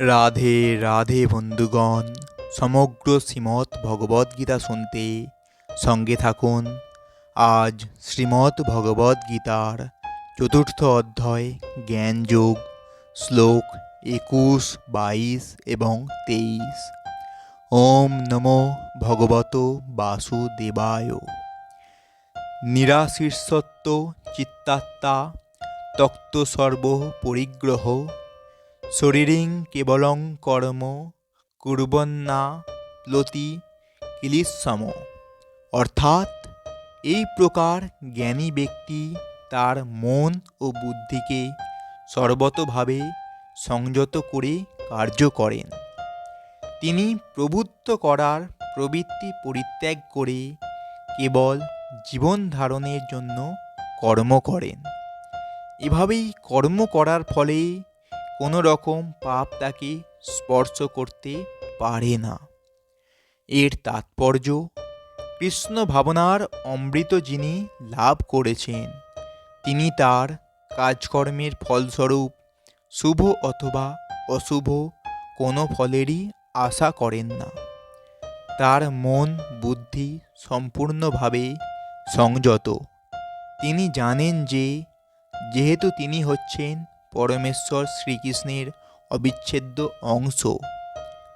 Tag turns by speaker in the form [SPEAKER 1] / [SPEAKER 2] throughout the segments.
[SPEAKER 1] রাধে রাধে বন্ধুগণ, সমগ্র শ্রীমৎ ভগবদ্গীতা শুনতে সঙ্গে থাকুন। আজ শ্রীমৎ ভগবদ্গীতার চতুর্থ অধ্যায় জ্ঞানযোগ শ্লোক একুশ, বাইশ এবং তেইশ। ওম নমো ভগবত বাসুদেবায়। নিরাশীর্ষত্ব চিত্তাত্মা তক্ত সর্ব পরিগ্রহ শরীরিং কেবলং কর্ম কুর্বন্না প্লতি কিলিসম। অর্থাৎ, এই প্রকার জ্ঞানী ব্যক্তি তার মন ও বুদ্ধিকে সর্বতভাবে সংযত করে কার্য করেন। তিনি প্রভুত্ব করার প্রবৃত্তি পরিত্যাগ করে কেবল জীবন ধারণের জন্য কর্ম করেন। এভাবেই কর্ম করার ফলে কোনো রকম পাপ তাকে স্পর্শ করতে পারে না। এর তাৎপর্য, কৃষ্ণ ভাবনার অমৃত যিনি লাভ করেছেন, তিনি তার কাজকর্মের ফলস্বরূপ শুভ অথবা অশুভ কোনো ফলেরই আশা করেন না। তার মন বুদ্ধি সম্পূর্ণভাবে সংযত। তিনি জানেন যে, যেহেতু তিনি হচ্ছেন পরমেশ্বর শ্রীকৃষ্ণের অবিচ্ছেদ্য অংশ।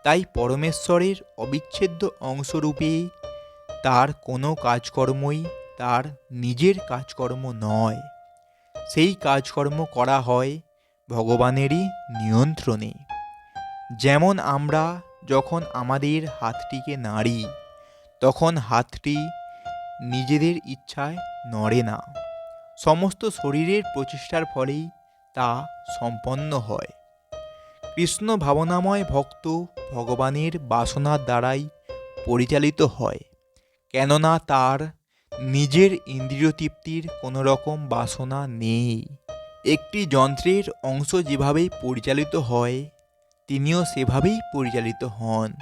[SPEAKER 1] তাই পরমেশ্বরের অবিচ্ছেদ্য অংশরূপে তার কোনো কাজকর্মই তার নিজের কাজকর্ম নয়। সেই কাজকর্ম করা হয় ভগবানেরই নিয়ন্ত্রণে। যেমন আমরা যখন আমাদের হাতটিকে নাড়ি, তখন হাতটি নিজেদের ইচ্ছায় নড়ে না। সমস্ত শরীরের প্রচেষ্টার ফলেই তা সম্পন্ন হয়। কৃষ্ণ ভাবনাময় ভক্ত ভগবানের বাসনার দ্বারাই পরিচালিত হয়। কেননা তার নিজের ইন্দ্রিয় তৃপ্তির কোনো রকম বাসনা নেই। একটি যন্ত্রের অংশ যেভাবে পরিচালিত হয়, তিনিও সেভাবেই পরিচালিত হন।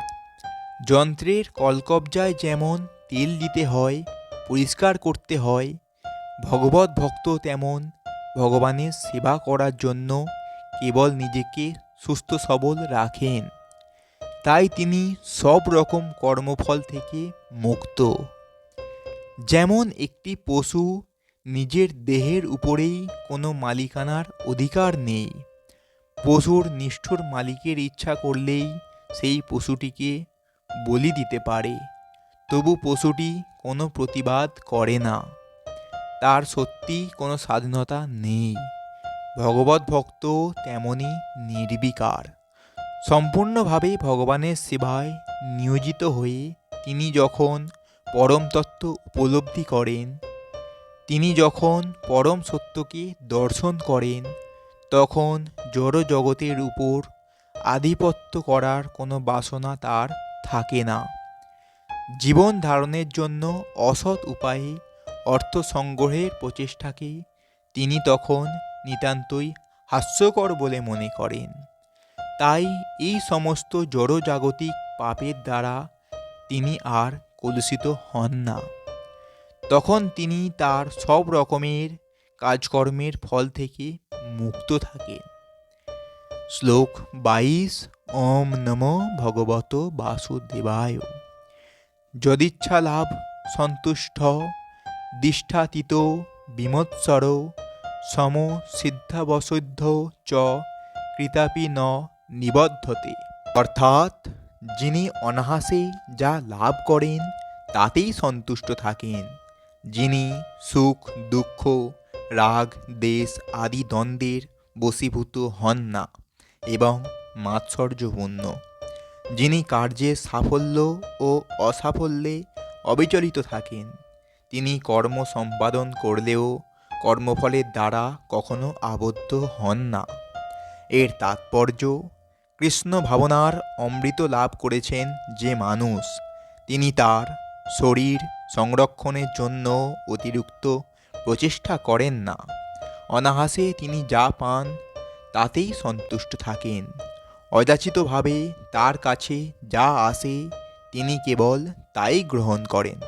[SPEAKER 1] যন্ত্রের কলকবজায় যেমন তেল দিতে হয়, পরিষ্কার করতে হয়, ভগবত ভক্ত তেমন ভগবানের সেবা করার জন্য কেবল নিজেকে সুস্থ সবল রাখেন। তাই তিনি সব রকম কর্মফল থেকে মুক্ত। যেমন একটি পশু নিজের দেহের উপরেই কোনো মালিকানার অধিকার নেই। পশুর নিষ্ঠুর মালিকের ইচ্ছা করলেই সেই পশুটিকে বলি দিতে পারে। তবু পশুটি কোনো প্রতিবাদ করে না। তার সত্যি কোনো স্বাধীনতা নেই। ভগবত ভক্ত তেমনই নির্বিকার। সম্পূর্ণভাবে ভগবানের সেবায় নিয়োজিত হয়ে তিনি যখন পরম তত্ত্ব উপলব্ধি করেন, তিনি যখন পরম সত্যকে দর্শন করেন, তখন জড় জগতের উপর আধিপত্য করার কোনো বাসনা তার থাকে না। জীবন ধারণের জন্য অসৎ উপায়ে অর্থ সংগ্রহের প্রচেষ্টাকে তিনি তখন নিতান্তই হাস্যকর বলে মনে করেন। তাই এই সমস্ত জড়জাগতিক পাপের দ্বারা তিনি আর কলুষিত হন না। তখন তিনি তার সব রকমের কাজকর্মের ফল থেকে মুক্ত থাকেন। শ্লোক বাইশ, ওম নম ভগবত বাসুদেবায়। যদিচ্ছা লাভ সন্তুষ্ট দিষ্ঠাতীত বিমৎসর সম সিদ্ধাবসুদ্ধ চ কৃতাপি ন নিবদ্ধতে। অর্থাৎ যিনি অনাহাসে যা লাভ করেন, তাতেই সন্তুষ্ট থাকেন। যিনি সুখ, দুঃখ, রাগ, দেশ আদি দ্বন্দ্বের বশীভূত হন না এবং মাৎসর্যপূর্ণ। যিনি কার্যে সাফল্য ও অসাফল্যে অবিচলিত থাকেন। তিনি কর্ম সম্পাদন করলেও কর্মফলের দ্বারা কখনো আবদ্ধ হন না। এর তাৎপর্য, কৃষ্ণ ভাবনার অমৃত লাভ করেছেন যে মানুষ, তিনি তার শরীর সংরক্ষণের জন্য অতিরিক্ত প্রচেষ্টা করেন না। অনাহাসে তিনি যা পান, তাতেই সন্তুষ্ট থাকেন। অযাচিতভাবে তার কাছে যা আসে, তিনি কেবল তাই গ্রহণ করেন।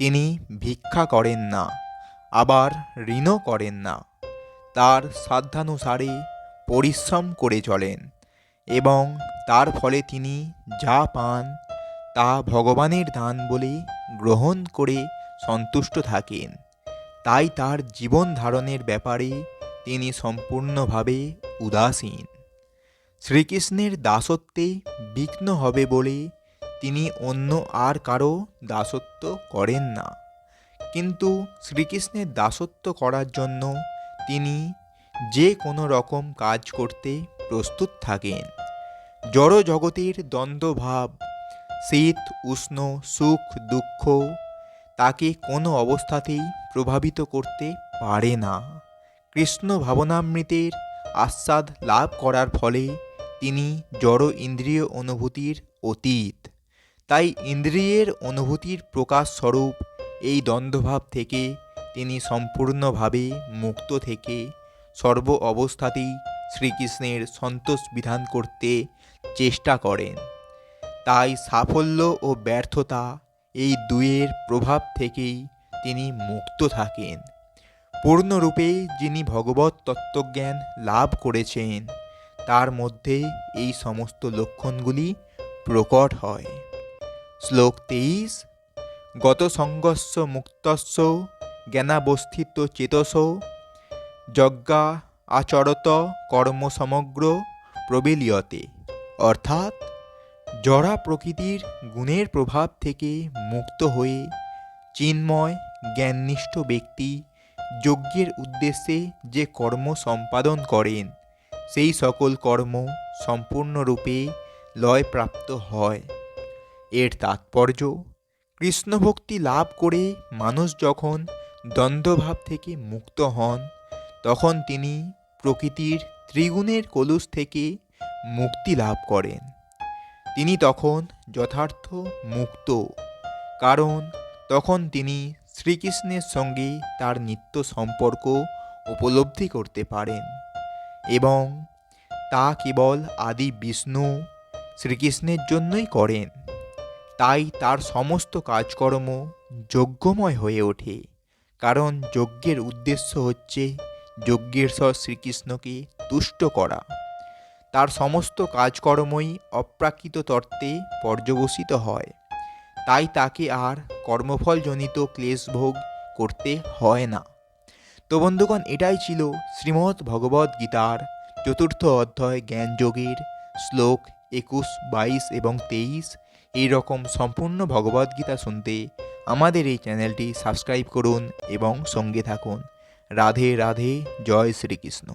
[SPEAKER 1] তিনি ভিক্ষা করেন না, আবার ঋণও করেন না। তার সাধ্যানুসারে পরিশ্রম করে চলেন এবং তার ফলে তিনি যা পান তা ভগবানের দান বলে গ্রহণ করে সন্তুষ্ট থাকেন। তাই তার জীবন ধারণের ব্যাপারে তিনি সম্পূর্ণভাবে উদাসীন। শ্রীকৃষ্ণের দাসত্বে বিঘ্ন হবে বলে তিনি অন্য আর কারও দাসত্ব করেন না। কিন্তু শ্রীকৃষ্ণের দাসত্ব করার জন্য তিনি যে কোনো রকম কাজ করতে প্রস্তুত থাকেন। জড় জগতের দ্বন্দ্বভাব, শীত, উষ্ণ, সুখ, দুঃখ তাকে কোনো অবস্থাতেই প্রভাবিত করতে পারে না। কৃষ্ণ ভাবনামৃতের আস্বাদ লাভ করার ফলে তিনি জড় ইন্দ্রিয় অনুভূতির অতীত। তাই ইন্দ্রিয়ের অনুভূতির প্রকাশ স্বরূপ এই দ্বন্দ্বভাব থেকে তিনি সম্পূর্ণভাবে মুক্ত থেকে সর্ব অবস্থাতেই শ্রীকৃষ্ণের সন্তোষ বিধান করতে চেষ্টা করেন। তাই সাফল্য ও ব্যর্থতা এই দুয়ের প্রভাব থেকেই তিনি মুক্ত থাকেন। পূর্ণরূপে যিনি ভগবত তত্ত্বজ্ঞান লাভ করেছেন, তার মধ্যে এই সমস্ত লক্ষণগুলি প্রকট হয়। শ্লোক তেইশ গত সংগস্য মুক্তস্য, জ্ঞানাবস্থিত চেতস, যজ্ঞা আচরত কর্ম সমগ্র প্রবেলিয়তে। অর্থাৎ, জড়া প্রকৃতির গুণের প্রভাব থেকে মুক্ত হয়ে চিন্ময়, জ্ঞাননিষ্ঠ ব্যক্তি যজ্ঞের উদ্দেশ্যে যে কর্ম সম্পাদন করেন, সেই সকল কর্ম সম্পূর্ণরূপে লয়প্রাপ্ত হয়। এর তাৎপর্য, কৃষ্ণভক্তি লাভ করে মানুষ যখন দ্বন্দ্বভাব থেকে মুক্ত হন, তখন তিনি প্রকৃতির ত্রিগুণের কলুষ থেকে মুক্তি লাভ করেন। তিনি তখন যথার্থ মুক্ত, কারণ তখন তিনি শ্রীকৃষ্ণের সঙ্গে তার নিত্য সম্পর্ক উপলব্ধি করতে পারেন এবং তা কেবল আদি বিষ্ণু শ্রীকৃষ্ণের জন্যই করেন। তাই তার সমস্ত কাজকর্ম যজ্ঞময় হয়ে ওঠে। কারণ যজ্ঞের উদ্দেশ্য হচ্ছে যজ্ঞেশ্বর শ্রীকৃষ্ণকে তুষ্ট করা। তার সমস্ত কাজকর্মই অপ্রাকৃত তত্ত্বে পর্যবসিত হয়। তাই তাকে আর কর্মফলজনিত ক্লেশভোগ করতে হয় না। তো বন্ধুগণ, এটাই ছিল শ্রীমৎ ভগবদ্ গীতার চতুর্থ অধ্যায় জ্ঞানযোগের শ্লোক একুশ, বাইশ এবং তেইশ এই রকম সম্পূর্ণ ভগবদ্গীতা শুনতে আমাদের এই চ্যানেলটি সাবস্ক্রাইব করুন এবং সঙ্গে থাকুন। রাধে রাধে, জয় শ্রীকৃষ্ণ।